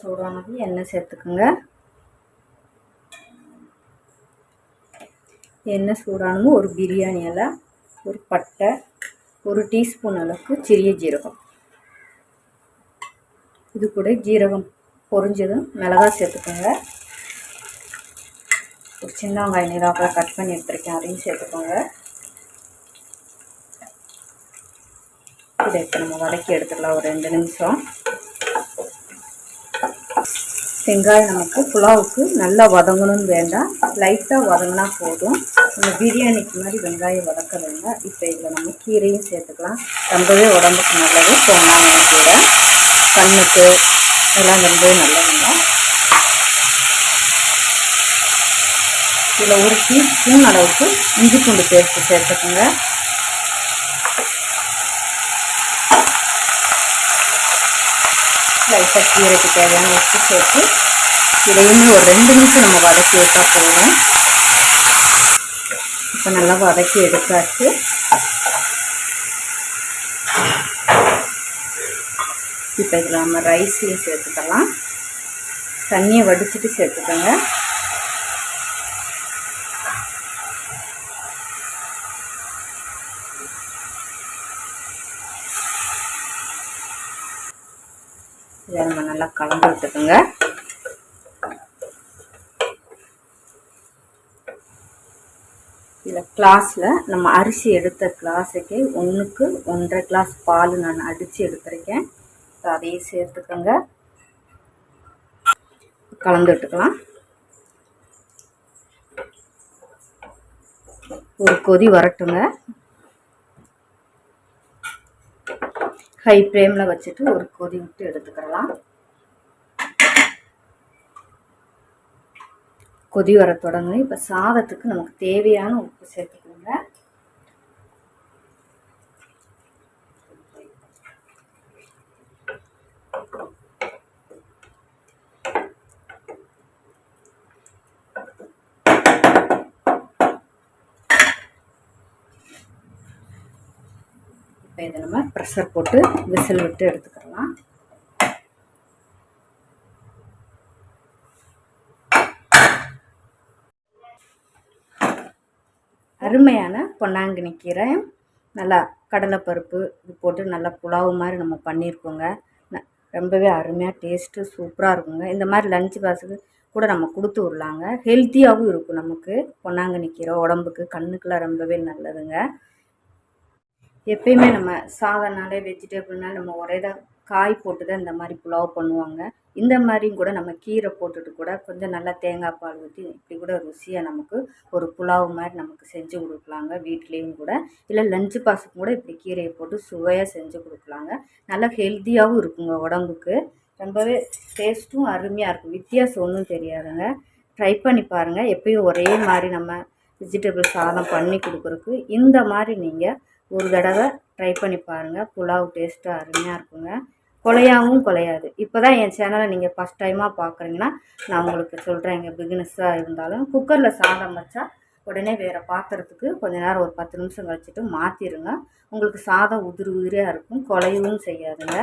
சூடானது எண்ணெய் சேர்த்துக்குங்க. எண்ணெய் சூடானதும் ஒரு பிரியாணி இலை ஒரு பட்டை ஒரு டீஸ்பூன் அளவுக்கு சிறிய ஜீரகம். இது கூட ஜீரகம் பொரிஞ்சதும் மிளகாய் சேர்த்துக்கோங்க. ஒரு சின்ன வெங்காயம் நீராக்கில் கட் பண்ணி எடுத்துருக்கேன் அதையும் சேர்த்துக்கோங்க. இதை இப்போ நம்ம வதக்கி எடுத்துடலாம் ஒரு ரெண்டு நிமிஷம். வெங்காயம் நமக்கு புலாவுக்கு நல்லா வதங்கணும்னு வேண்டாம். லைட்டாக வதங்கினா போதும். நம்ம பிரியாணிக்கு மாதிரி வெங்காயம் வதக்க வேண்டாம் இப்போ இதில் நம்ம கீரையும் சேர்த்துக்கலாம். ரொம்பவே உடம்புக்கு நல்லது. பொன்னாங்கண்ணி கீரை கண்ணுக்கு எல்லாம் ரொம்பவே நல்லதுங்க. இதில் ஒரு டீஸ்பூன் அளவுக்கு இஞ்சி பூண்டு பேஸ்ட்டு சேர்த்துக்கோங்க. லைட்டாக கீரைக்கு தேவையான உப்பு சேர்த்து இதையுமே ஒரு ரெண்டு நிமிஷம் நம்ம வதக்கி எடுத்தால் போதும். இப்போ நல்லா வதக்கி எடுத்தாச்சு. இப்போ இதில் நம்ம ரைஸையும் சேர்த்துக்கலாம். தண்ணியை வடிச்சிட்டு சேர்த்துக்கோங்க. இதை நம்ம நல்லா கலந்து விட்டுக்கோங்க. இதில் கிளாஸில் நம்ம அரிசி எடுத்த கிளாஸுக்கு ஒன்றுக்கு ஒன்றரை கிளாஸ் பால் நான் அடித்து எடுத்திருக்கேன். ஸோ அதையும் சேர்த்துக்கோங்க. கலந்து விட்டுக்கலாம். ஒரு கொதி வரட்டுங்க. ஹை ஃப்ளேமில் வச்சுட்டு ஒரு கொதி விட்டு எடுத்துக்கலாம். கொதி வர தொடங்கும் இப்போ சாதத்துக்கு நமக்கு தேவையான உப்பு சேர்த்துக்கணும் இப்போ இதை நம்ம ப்ரெஷர் போட்டு விசில் விட்டு எடுத்துக்கலாம். அருமையான பொன்னாங்கண்ணி கீரை. நல்லா கடலைப்பருப்பு இது போட்டு நல்லா புலாவு மாதிரி நம்ம பண்ணியிருக்கோங்க. ரொம்பவே அருமையாக டேஸ்ட்டு சூப்பராக இருக்குங்க. இந்த மாதிரி லஞ்ச் பாக்ஸுக்கு கூட நம்ம கொடுத்து விடலாங்க. ஹெல்த்தியாகவும் இருக்கும் நமக்கு. பொன்னாங்கண்ணி கீரை உடம்புக்கு கண்ணுக்கெலாம் ரொம்பவே நல்லதுங்க. எப்பயுமே நம்ம சாதம்னாலே வெஜிடபிள்னால நம்ம ஒரே தான் காய் போட்டு தான் இந்த மாதிரி புலாவ் பண்ணுவாங்க. இந்த மாதிரியும் கூட நம்ம கீரை போட்டுட்டு கூட கொஞ்சம் நல்லா தேங்காய் பால் ஊற்றி இப்படி கூட ருசியாக நமக்கு ஒரு புலாவ் மாதிரி நமக்கு செஞ்சு கொடுக்கலாங்க வீட்லேயும் கூட. இல்லை லஞ்சு பாசம் கூட இப்படி கீரையை போட்டு சுவையாக செஞ்சு கொடுக்கலாங்க. நல்லா ஹெல்த்தியாகவும் இருக்குங்க உடம்புக்கு. ரொம்பவே டேஸ்ட்டும் அருமையாக இருக்கும். வித்தியாசம் ஒன்றும் தெரியாதுங்க. ட்ரை பண்ணி பாருங்கள் எப்பயும் ஒரே மாதிரி நம்ம வெஜிடபிள் சாதம் பண்ணி கொடுக்குறக்கு இந்த மாதிரி நீங்கள் ஒரு தடவை ட்ரை பண்ணி பாருங்கள் புலாவ் டேஸ்ட்டு அருமையாக இருக்குங்க. குலையாவும் குலையாது. இப்போ தான் என் சேனலை நீங்கள் ஃபஸ்ட் டைமாக பார்க்குறீங்கன்னா நான் உங்களுக்கு சொல்கிறேன் எங்கள் பிகினஸாக இருந்தாலும் குக்கரில் சாதம் வச்சா உடனே வேறு பாத்திரத்துக்கு கொஞ்ச நேரம் ஒரு பத்து நிமிஷம் கழிச்சிட்டு மாற்றிடுங்க உங்களுக்கு சாதம் உதிரி உதிரியாக இருக்கும். குலையவும் செய்யாதுங்க.